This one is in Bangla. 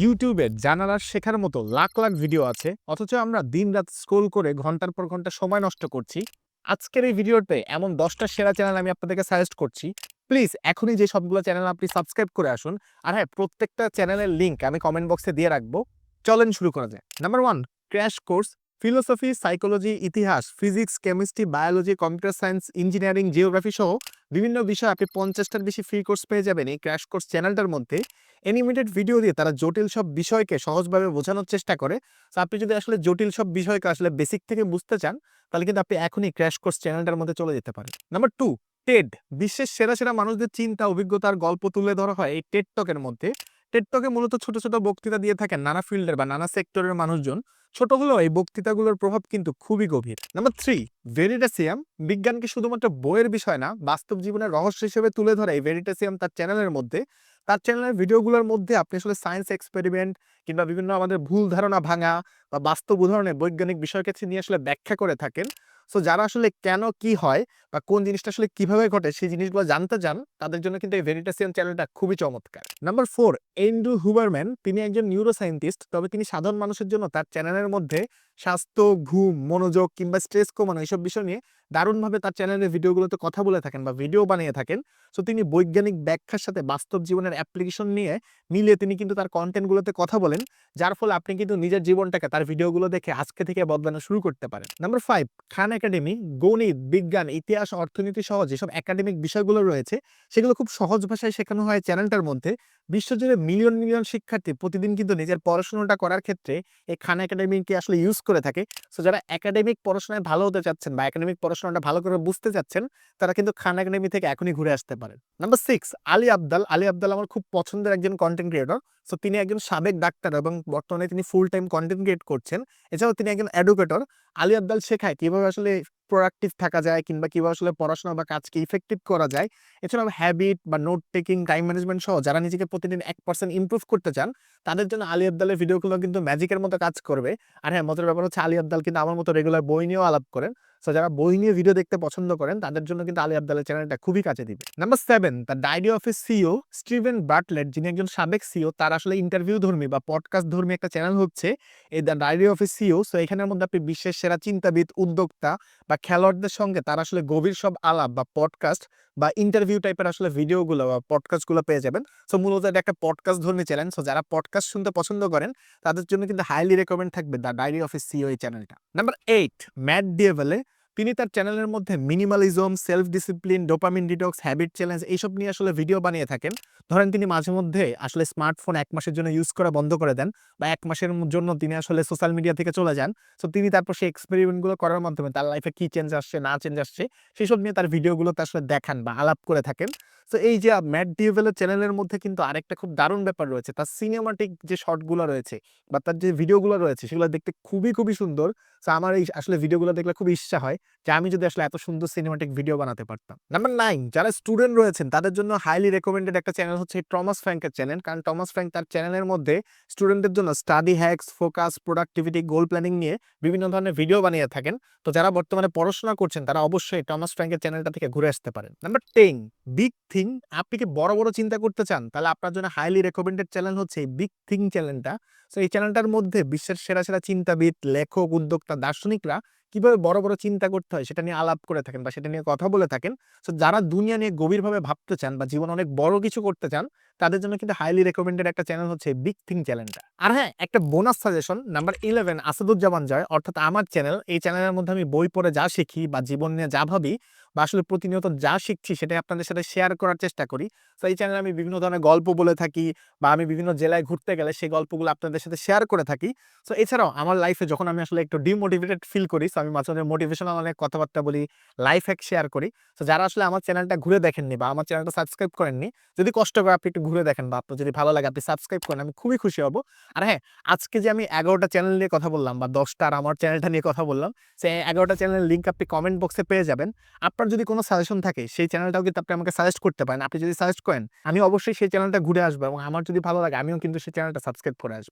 ইউটিউবে জানার আর শেখার মতো লাখ লাখ ভিডিও আছে, অথচ আমরা দিন রাত স্ক্রোল করে ঘণ্টার পর ঘণ্টা সময় নষ্ট করছি। আজকের এই ভিডিওতে এমন দশটা সেরা চ্যানেল আমি আপনাদেরকে সাজেস্ট করছি। প্লিজ এখনই যে সবগুলো চ্যানেল আপনি সাবস্ক্রাইব করে আসুন। আর হ্যাঁ প্রত্যেকটা চ্যানেলের লিঙ্ক আমি কমেন্ট বক্সে দিয়ে রাখব। চলেন শুরু করা যায় number one crash course philosophy psychology ইতিহাস physics chemistry biology computer science engineering geography সহ বিভিন্ন বিষয় আপনি পঞ্চাশটার বেশি ফ্রি কোর্স পেয়ে যাবেন এই ক্র্যাশ কোর্স চ্যানেলটার মধ্যে। অ্যানিমেটেড ভিডিও দিয়ে তারা জটিল সব বিষয়কে সহজভাবে বোঝানোর চেষ্টা করে। তো আপনি যদি আসলে জটিল সব বিষয়কে আসলে বেসিক থেকে বুঝতে চান, তাহলে কিন্তু আপনি এখনই ক্র্যাশ কোর্স চ্যানেলটার মধ্যে চলে যেতে পারেন। নাম্বার টু টেড বিশ্বের সেরা সেরা মানুষদের চিন্তা অভিজ্ঞতার গল্প তুলে ধরা হয় এই টেড টকের মধ্যে। টেড টকে মূলত ছোট ছোট বক্তৃতা দিয়ে থাকেন নানা ফিল্ডের বা নানা সেক্টরের মানুষজন। ছোট হলেও এই বক্তৃতাগুলোর প্রভাব কিন্তু খুবই গভীর। নাম্বার থ্রি ভেরিটাসিয়াম বিজ্ঞানকে শুধুমাত্র বইয়ের বিষয় না, বাস্তব জীবনের রহস্য হিসেবে তুলে ধরে এই ভেরিটাসিয়াম তার চ্যানেলের মধ্যে। তার চ্যানেলের ভিডিওগুলোর মধ্যে আপনি আসলে সায়েন্স এক্সপেরিমেন্ট কিংবা বিভিন্ন আমাদের ভুল ধারণা ভাঙা বা বাস্তব উদাহরণে বৈজ্ঞানিক বিষয়কে নিয়ে আসলে ব্যাখ্যা করে থাকেন। সো যারা আসলে কেন কি হয় বা কোন জিনিসটা আসলে কীভাবে ঘটে, সেই জিনিসগুলো জানতে চান, তাদের জন্য কিন্তু এই ভেরিটাসিয়ান চ্যানেলটা খুবই চমৎকার। নাম্বার ফোর এন্ড্রু হুবারম্যান তিনি একজন নিউরো সায়েন্টিস্ট তবে তিনি সাধারণ মানুষের জন্য তার চ্যানেলের মধ্যে স্বাস্থ্য, ঘুম, মনোযোগ কিংবা স্ট্রেস কমানো এইসব বিষয় নিয়ে দারুণভাবে তার চ্যানেলের ভিডিওগুলোতে কথা বলে থাকেন বা ভিডিও বানিয়ে থাকেন। সো তিনি বৈজ্ঞানিক ব্যাখ্যার সাথে বাস্তব জীবনের অ্যাপ্লিকেশন নিয়ে মিলিয়ে তিনি কিন্তু তার কন্টেন্টগুলোতে কথা বলেন, যার ফলে আপনি কিন্তু নিজের জীবনটাকে তার ভিডিওগুলো দেখে আজকে থেকে বদলানো শুরু করতে পারেন। নাম্বার ফাইভ খান একাডেমি গণিত, বিজ্ঞান, ইতিহাস, অর্থনীতি সহ যেসব একাডেমিক বিষয়গুলো রয়েছে, সেগুলো খুব সহজ ভাষায় শেখানো হয় চ্যানেলটার মধ্যে। বিশ্বজুড়ে মিলিয়ন মিলিয়ন শিক্ষার্থী প্রতিদিন কিন্তু নিজের পড়াশোনাটা করার ক্ষেত্রে এই খান একাডেমিকে আসলে ইউজ করে থাকি। সো যারা একাডেমিক পড়াশোনায় ভালো হতে চাচ্ছেন বা একাডেমিক পড়াশোনাটা ভালো করে বুঝতে চাচ্ছেন, তারা কিন্তু খান একাডেমি থেকে এখনই ঘুরে আসতে পারেন। Number six Ali Abdaal. Ali Abdaal আমার খুব পছন্দের একজন কন্টেন্ট ক্রিয়েটর সো তিনি একজন সাবেক ডাক্তার এবং বর্তমানে তিনি ফুল টাইম কন্টেন্ট ক্রিয়েট করছেন। এছাড়াও তিনি একজন অ্যাডভোকেটর আলী আবদাল শেখায় কীভাবে আসলে প্রোডাক্টিভ থাকা যায় কিংবা কীভাবে আসলে পড়াশোনা বা কাজকে ইফেক্টিভ করা যায়। এছাড়াও হ্যাবিট বা নোট টেকিং টাইম ম্যানেজমেন্ট সহ যারা নিজেকে প্রতিদিন এক পার্সেন্ট ইম্প্রুভ করতে চান, তাদের জন্য আলী আবদালের ভিডিওগুলো কিন্তু ম্যাজিকের মতো কাজ করবে। আর হ্যাঁ মজার ব্যাপার হচ্ছে আলী আবদাল কিন্তু আমার মতো রেগুলার বই নিয়েও আলাপ করেন। সো যারা বই নিয়ে ভিডিও দেখতে পছন্দ করেন, তাদের জন্য কিন্তু আলী আবদালের চ্যানেলটা খুবই কাজে দিবে। Number seven the diary of a CEO Steven Bartlett যিনি একজন সাবেক সিও তার আসলে ইন্টারভিউ ধর্মী বা পডকাস্ট ধর্মী একটা চ্যানেল হচ্ছে, এই the diary of a CEO so এখানের মধ্যে আপনি বিশ্বের সেরা চিন্তাবিদ, উদ্যোক্তা বা খেলোয়াড়দের সঙ্গে তার আসলে গভীর সব আলাপ বা পডকাস্ট বা ইন্টারভিউ টাইপের আসলে ভিডিওগুলো বা পডকাস্টগুলো পেয়ে যাবেন। সো মূলত এটা একটা পডকাস্ট ধর্মী চ্যানেল সো যারা পডকাস্ট শুনতে পছন্দ করেন, তাদের জন্য কিন্তু হাইলি রেকমেন্ড থাকবে the diary of a CEO এই চ্যানেলটা নাম্বার এইট ম্যাট ডিয়েভেলে তিনি তার চ্যানেলের মধ্যে minimalism self discipline dopamine detox habit challenge এইসব নিয়ে আসলে ভিডিও বানিয়ে থাকেন। ধরেন তিনি মাঝে মধ্যে আসলে স্মার্টফোন এক মাসের জন্য ইউজ করা বন্ধ করে দেন বা এক মাসের জন্য তিনি আসলে সোশ্যাল মিডিয়া থেকে চলে যান। তো তিনি তারপর সেই এক্সপেরিমেন্টগুলো করার মাধ্যমে তার লাইফে কী চেঞ্জ আসছে, না চেঞ্জ আসছে সেসব নিয়ে তার ভিডিওগুলোতে আসলে দেখান বা আলাপ করে থাকেন। তো এই যে ম্যাট ডিভেলের চ্যানেলের মধ্যে কিন্তু আরেকটা খুব দারুণ ব্যাপার রয়েছে। তার সিনেমাটিক যে শর্টগুলো রয়েছে বা তার যে ভিডিওগুলো রয়েছে, সেগুলো দেখতে খুবই খুবই সুন্দর। তো আমার এই আসলে ভিডিওগুলো দেখলে খুব ইচ্ছা হয় যে আমি যদি আসলে এত সুন্দর সিনেমাটিক ভিডিও বানাতে পারতাম। নাম্বার নাইন যারা স্টুডেন্ট রয়েছেন, তাদের জন্য হাইলি রেকমেন্ডেড একটা চ্যানেল হচ্ছে টমাস ফ্র্যাঙ্কের চ্যানেল কারণ টমাস ফ্র্যাঙ্ক তার চ্যানেলের মধ্যে স্টুডেন্টদের জন্য study hacks focus productivity goal planning নিয়ে বিভিন্ন ধরনের ভিডিও বানিয়ে থাকেন। তো যারা বর্তমানে পড়াশোনা করছেন, তারা অবশ্যই টমাস ফ্র্যাঙ্কের চ্যানেলটা থেকে ঘুরে আসতে পারেন। নাম্বার টেন বিগ থিং আপনি কি বড় বড় চিন্তা করতে চান? তাহলে আপনার জন্য হাইলি রেকমেন্ডেড চ্যানেল হচ্ছে বিগ থিং চ্যানেলটা সো এই চ্যানেলটার মধ্যে বিশ্বের সেরা সেরা চিন্তাবিদ, লেখক, উদ্যোক্তা, দার্শনিকরা কীভাবে বড় বড় চিন্তা করতে হয় সেটা নিয়ে আলাপ করে থাকেন বা সেটা নিয়ে কথা বলে থাকেন। সো যারা দুনিয়া নিয়ে গভীরভাবে ভাবতে চান বা জীবন অনেক বড় কিছু করতে চান তাদের জন্য কিন্তু হাইলি রেকমেন্ডেড একটা চ্যানেল হচ্ছে বিগ থিং চ্যানেলটা আর হ্যাঁ একটা bonus suggestion number eleven Asaduzzaman Joy অর্থাৎ আমার চ্যানেল এই চ্যানেলের মধ্যে আমি বই পড়ে যা শিখি বা জীবন নিয়ে যা ভাবি বা আসলে প্রতিনিয়ত যা শিখছি সেটাই আপনাদের সাথে শেয়ার করার চেষ্টা করি। তো এই চ্যানেলে আমি বিভিন্ন ধরনের গল্প বলে থাকি বা আমি বিভিন্ন জেলায় ঘুরতে গেলে সেই গল্পগুলো আপনাদের সাথে শেয়ার করে থাকি। তো এছাড়াও আমার লাইফে যখন আমি আসলে একটু ডিমোটিভেটেড ফিল করি তো আমি মাঝে মাঝে মোটিভেশনাল অনেক কথাবার্তা বলি লাইফ হ্যাক শেয়ার করি। তো যারা আসলে আমার চ্যানেলটা ঘুরে দেখেননি বা আমার চ্যানেলটা সাবস্ক্রাইব করেননি, যদি কষ্ট করে আপনি একটু ঘুরে দেখেন বা আপনার যদি ভালো লাগে আপনি সাবস্ক্রাইব করেন, আমি খুবই খুশি হব। আর হ্যাঁ আজকে যে আমি এগারোটা চ্যানেল নিয়ে কথা বললাম বা দশটা আর আমার চ্যানেলটা নিয়ে কথা বললাম, সে এগারোটা চ্যানেলের লিঙ্ক আপনি কমেন্ট বক্সে পেয়ে যাবেন। আপনার যদি কোনো সাজেশন থাকে, সেই চ্যানেলটাও কিন্তু আপনি আমাকে সাজেস্ট করতে পারেন। আপনি যদি সাজেস্ট করেন, আমি অবশ্যই সেই চ্যানেলটা ঘুরে আসব এবং আমার যদি ভালো লাগে, আমিও কিন্তু সেই চ্যানেলটা সাবস্ক্রাইব করে আসব।